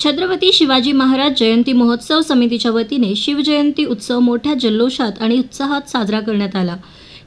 छत्रपती शिवाजी महाराज जयंती महोत्सव समितीच्या वतीने शिवजयंती उत्सव मोठ्या जल्लोषात आणि उत्साहात साजरा करण्यात आला.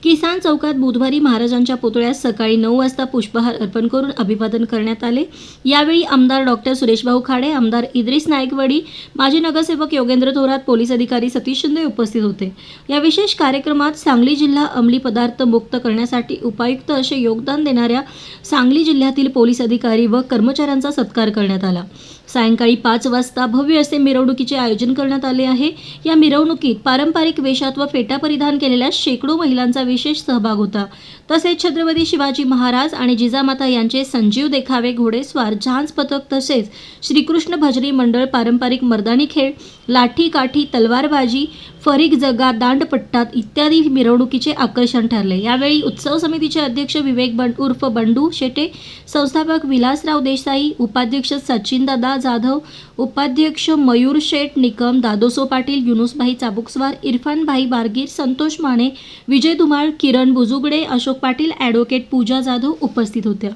किसान चौकात बुधवारी महाराजांच्या पुतळ्यास सकाळी नऊ वाजता पुष्पहार अर्पण करून अभिवादन करण्यात आले. यावेळी आमदार डॉक्टर सुरेशभाऊ खाडे आमदार इद्रिस नायकवडी माजी नगरसेवक योगेंद्र थोरात पोलीस अधिकारी सतीश शिंदे उपस्थित होते. या विशेष कार्यक्रमात सांगली जिल्हा अंमली पदार्थ मुक्त करण्यासाठी उपायुक्त असे योगदान देणाऱ्या सांगली जिल्ह्यातील पोलीस अधिकारी व कर्मचाऱ्यांचा सत्कार करण्यात आला. सायंकाळी पाच वाजता भव्य असे मिरवणुकीचे आयोजन करण्यात आले आहे. या मिरवणुकीत पारंपरिक वेशात व फेटा परिधान केलेल्या शेकडो महिलांचा विशेष सहभाग होता. तसेच छत्रपती शिवाजी महाराज आणि जिजामाता यांचे संजीव देखावे घोडेस्वार झांज पथक तसेच श्रीकृष्ण भजनी मंडळ पारंपरिक मर्दानी खेळ लाठी काठी तलवारबाजी फरीक जगा दांडपट्टात इत्यादी मिरवणुकीचे आकर्षण ठरले. यावेळी उत्सव समितीचे अध्यक्ष विवेक बंड उर्फ बंडू शेटे संस्थापक विलासराव देसाई उपाध्यक्ष सचिनदादा जाधव उपाध्यक्ष मयूर शेठ निकम दादोसो पाटील युनुसभाई चाबुकस्वार इरफानभाई बारगीर संतोष माने विजय धुमाळ किरण बुजुगडे अशोक पाटील ॲडव्होकेट पूजा जाधव उपस्थित होत्या.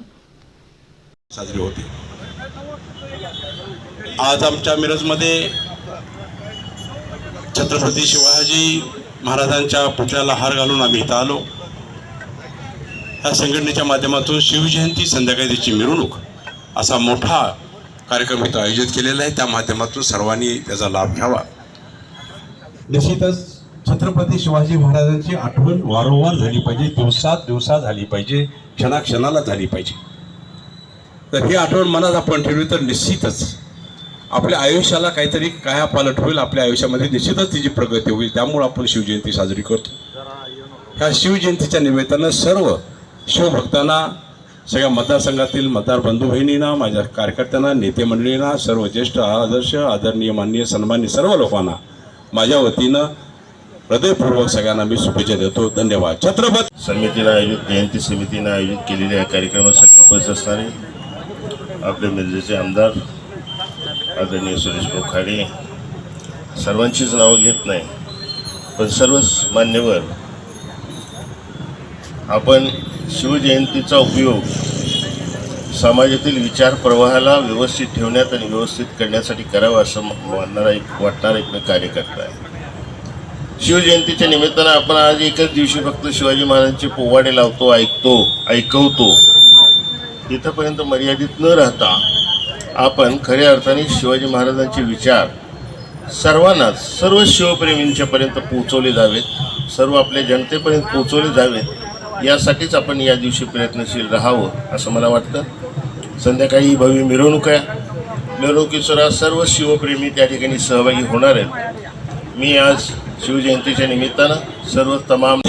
साजरी होते. आज आमच्या मिरजमध्ये छत्रपती शिवाजी महाराजांच्या पुतळ्याला हार घालून आम्ही इथं आलो. ह्या संघटनेच्या माध्यमातून शिवजयंती संध्याकाळी त्याची मिरवणूक असा मोठा कार्यक्रम इथं आयोजित केलेला आहे. त्या माध्यमातून सर्वांनी त्याचा लाभ घ्यावा. निश्चितच छत्रपती शिवाजी महाराजांची आठवण वारंवार झाली पाहिजे. दिवसात दिवसात झाली पाहिजे. क्षणाक्षणाला झाली पाहिजे. तर ही आठवण मनात आपण ठेवली तर निश्चितच आपल्या आयुष्याला काहीतरी कायापालट होईल आपल्या आयुष्यामध्ये निश्चितच तिची प्रगती होईल. त्यामुळे आपण शिवजयंती साजरी करतो. ह्या शिवजयंतीच्या निमित्तानं सर्व शिवभक्तांना सगळ्या मतदारसंघातील मतदार बंधू बहिणींना माझ्या कार्यकर्त्यांना नेते मंडळींना सर्व ज्येष्ठ आदर्श आदरणीय माननीय सन्माननीय सर्व लोकांना माझ्या वतीनं हृदयपूर्वक सगळ्यांना मी शुभेच्छा देतो. धन्यवाद. छत्रपत समितीनं आयोजित जयंती समितीनं आयोजित केलेल्या या कार्यक्रमासाठी उपस्थित असणारे आपले मिरजेचे आमदार आदरणीय सुरेश बोखाडे सर्वांचीच नावं घेत नाही पण सर्वच मान्यवर आपण शिवजयंतीचा उपयोग समाजातील विचार प्रवाहाला व्यवस्थित ठेवण्यात आणि व्यवस्थित करण्यासाठी करावा असं मानणारा एक वाटणारा एक मी कार्यकर्ता आहे. शिवजयंतीच्या निमित्तानं आपण आज एकच दिवशी फक्त शिवाजी महाराजांचे पोवाडे लावतो ऐकतो ऐकवतो. तिथंपर्यंत मर्यादित न राहता आपण खऱ्या अर्थाने शिवाजी महाराजांचे विचार सर्वांनाच सर्व शिवप्रेमींच्यापर्यंत पोहोचवले जावेत सर्व आपल्या जनतेपर्यंत पोहोचवले जावेत यासाठीच आपण या दिवशी प्रयत्नशील राहावं असं मला वाटतं. संध्याकाळी भव्य मिरवणूक आहे. मिरवणुकीसुद्धा सर्व शिवप्रेमी त्या ठिकाणी सहभागी होणार आहेत. मी आज शिवजयंतीच्या निमित्तानं सर्व तमाम